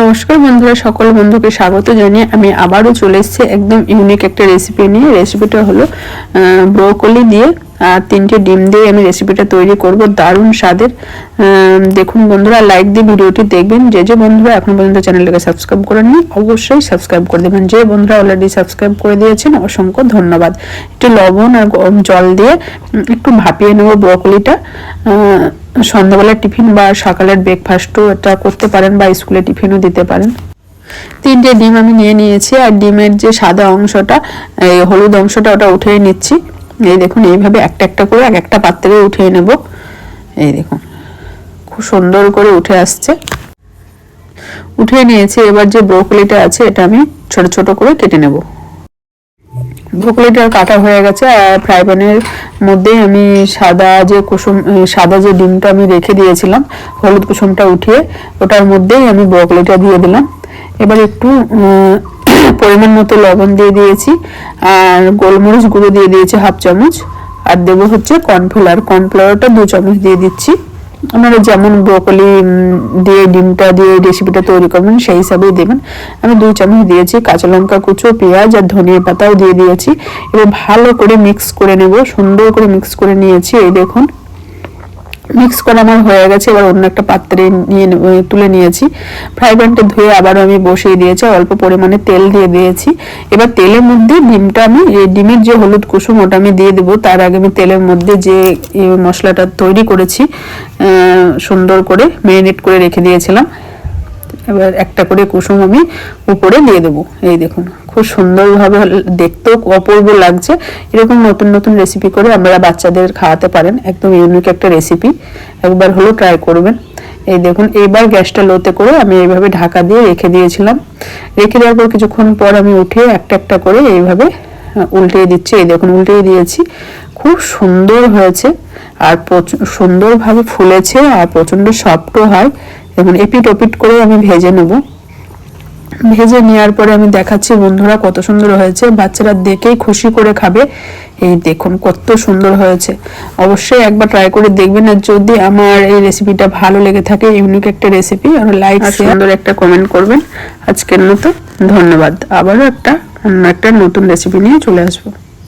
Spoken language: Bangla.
নমস্কার বন্ধুরা, সকল বন্ধুকে স্বাগত জানিয়ে আমি আবারও চলে এসেছি একদম ইউনিক একটা রেসিপি নিয়ে। রেসিপিটা হলো ব্রোকলি দিয়ে, আর তিনটে ডিম দিয়ে আমি রেসিপিটা তৈরি করব, দারুণ স্বাদের। দেখুন বন্ধুরা লাইক দিয়ে ভিডিওটি দেখবেন। যে যে বন্ধুরা এখন পর্যন্ত চ্যানেলটাকে সাবস্ক্রাইব করেননি, অবশ্যই সাবস্ক্রাইব করে দেবেন। যে বন্ধুরা অলরেডি সাবস্ক্রাইব করে দিয়েছেন, অসংখ্য ধন্যবাদ। একটু লবণ আর জল দিয়ে একটু ভাপিয়ে নেব ব্রোকলিটা সন্ধ্যাবেলার টিফিন বা সকালের ব্রেকফাস্টও এটা করতে পারেন বা স্কুলে টিফিনও দিতে পারেন। তিনটে ডিম আমি নিয়ে নিয়েছি আর ডিমের যে সাদা অংশটা, এই হলুদ অংশটা ওটা উঠিয়ে নিচ্ছি। এই দেখুন, এইভাবে একটা একটা করে এক একটা পাত্রে উঠিয়ে নেব। এই দেখুন, খুব সুন্দর করে উঠে আসছে। উঠিয়ে নিয়েছি, এবার যে ব্রোকলিটা আছে, এটা আমি ছোট ছোট করে কেটে নেব। ব্রোকলিটা কাটা হয়ে গেছে আর ফ্রাই প্যানের মধ্যেই আমি সাদা যে কুসুম সাদা যে ডিমটা আমি রেখে দিয়েছিলাম, হলুদ কুসুমটা উঠিয়ে, ওটার মধ্যেই আমি ব্রোকলিটা দিয়ে দিলাম। এবার একটু পরিমাণ মতো লবণ দিয়ে দিয়েছি আর গোলমরিচ গুঁড়ো দিয়ে দিয়েছি হাফ চামচ। আর দেবো হচ্ছে কর্নফ্লাওয়ার কর্নফ্লাওয়ারটা দু চামচ দিয়ে দিচ্ছি। আপনারা যেমন ব্রোকলি দিয়ে ডিমটা দিয়ে রেসিপিটা তৈরি করবেন, সেই হিসাবেই দেবেন। আমি দুই চামচ দিয়েছি কাঁচা লঙ্কা কুচো, পেঁয়াজ আর ধনিয়া পাতাও দিয়ে দিয়েছি। এবার ভালো করে মিক্স করে নেব, সুন্দর করে মিক্স করে নিয়েছি। এই দেখুন মিক্স করা আমার হয়ে গেছে, এবার অন্য একটা পাত্রে নিয়ে তুলে নিয়েছি। ফ্রাই প্যানটা ধুয়ে আবারও আমি বসিয়ে দিয়েছি, অল্প পরিমাণে তেল দিয়ে দিয়েছি। এবার তেলের মধ্যে ডিমটা আমি ডিমের যে হলুদ কুসুম ওটা আমি দিয়ে দেবো, তার আগে আমি তেলের মধ্যে যে মশলাটা তৈরি করেছি সুন্দর করে ম্যারিনেট করে রেখে দিয়েছিলাম। এবার একটা করে কুসুম আমি উপরে দিয়ে দেবো, এই দেখুন। খুব সুন্দরভাবে দেখতেও অপূর্ব লাগছে। এরকম নতুন নতুন রেসিপি করে আপনারা বাচ্চাদের খাওয়াতে পারেন। একদম ইউনিক একটা রেসিপি একবার হলো ট্রাই করবেন। এই দেখুন, এইবার গ্যাসটা লোতে করে আমি এইভাবে ঢাকা দিয়ে রেখে দিয়েছিলাম। রেখে দেওয়ার পর কিছুক্ষণ পর আমি উঠে একটা একটা করে এইভাবে উল্টিয়ে দিচ্ছি। এই দেখুন, উল্টিয়ে দিয়েছি। খুব সুন্দর হয়েছে। আর সুন্দরভাবে ফুলেছে আর প্রচণ্ড সফটও হয়। এবং এপিট ওপিট করে আমি ভেজে নেব। ভেজে নেওয়ার পরে আমি দেখাচ্ছি বন্ধুরা কত সুন্দর হয়েছে। বাচ্চারা দেখেই খুশি করে খাবে। এই দেখুন কত সুন্দর হয়েছে। অবশ্যই একবার ট্রাই করে দেখবেন আর যদি আমার এই রেসিপিটা ভালো লেগে থাকে ইউনিক একটা রেসিপি আর লাইক সুন্দর একটা কমেন্ট করবেন। আজকের মতো ধন্যবাদ। আবারও একটা অন্য একটা নতুন রেসিপি নিয়ে চলে আসব।